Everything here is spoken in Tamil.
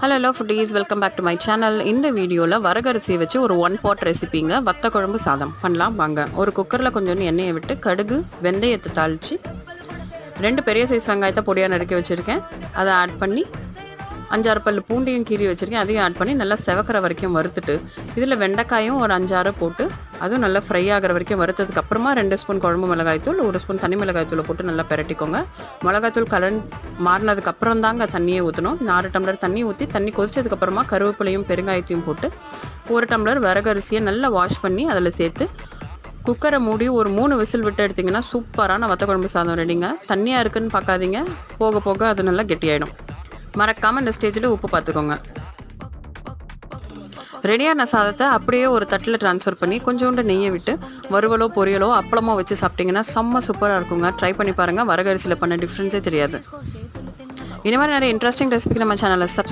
Hello hello foodies welcome back to my channel இந்த வீடியோவில் வரகரிசியை வச்சு ஒரு ஒன் பாட் ரெசிபிங்க வத்த குழம்பு சாதம். பண்ணலாம் வாங்க. ஒரு குக்கரில் கொஞ்சோண்டு எண்ணெயை விட்டு கடுகு வெந்தயத்தை தாளித்து ரெண்டு பெரிய சைஸ் வெங்காயத்தை பொடியாக நறுக்கி வச்சுருக்கேன். அதை ஆட் பண்ணி அஞ்சாறு பல்லு பூண்டையும் கீறி வச்சுருக்கேன். அதையும் ஆட் பண்ணி நல்லா செவக்கிற வரைக்கும் வறுத்துட்டு இதில் வெண்டைக்காயும் ஒரு அஞ்சாறு போட்டு அதுவும் நல்லா ஃப்ரை ஆகிற வரைக்கும் வறுத்ததுக்கு அப்புறமா ரெண்டு ஸ்பூன் குழம்பு மிளகாய்த்தூள் ஒரு ஸ்பூன் தனி மிளகாய்த்தூளை போட்டு நல்லா பெரட்டிக்கோங்க. மிளகாய்த்தூள் கலன் மாறினதுக்கு அப்புறம் தாங்க தண்ணியை ஊற்றணும் நாலு டம்ளர் தண்ணி ஊற்றி தண்ணி கொதிச்சதுக்கப்புறமா கருவேப்பிலையும் பெருங்காயத்தையும் போட்டு ஒரு டம்ளர் வரகரிசியை நல்லா வாஷ் பண்ணி அதில் சேர்த்து குக்கரை மூடி ஒரு மூணு விசில் விட்டு எடுத்திங்கன்னா சூப்பரான வத்த குழம்பு சாதம் ரெடிங்க தண்ணியாக இருக்குன்னு பார்க்காதீங்க. போக போக அது நல்லா கெட்டியாயிடும். மறக்காமல் இந்த ஸ்டேஜில் உப்பு பார்த்துக்கோங்க. ரெடியான சாதத்தை அப்படியே ஒரு தட்டில் ட்ரான்ஸ்ஃபர் பண்ணி கொஞ்சோண்டு நெய்யை விட்டு வறுவலோ பொரியலோ அப்பளமோ வச்சு சாப்பிட்டிங்கன்னா செம்ம சூப்பராக இருக்குங்க. ட்ரை பண்ணி பாருங்கள் வரகரிசியில் பண்ண டிஃப்ரென்ஸே தெரியாது. இந்த மாதிரி நிறைய இன்ட்ரெஸ்டிங் ரெசிபிக்கு நம்ம சேனலில் சப்ஸ்கிரைப்